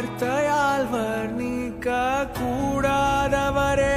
வார்த்தையால் வர்ணிக்க கூடாதவரே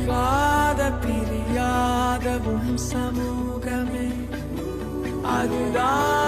விலகாத பிரியாத உம் சமூகமே. அதுதான்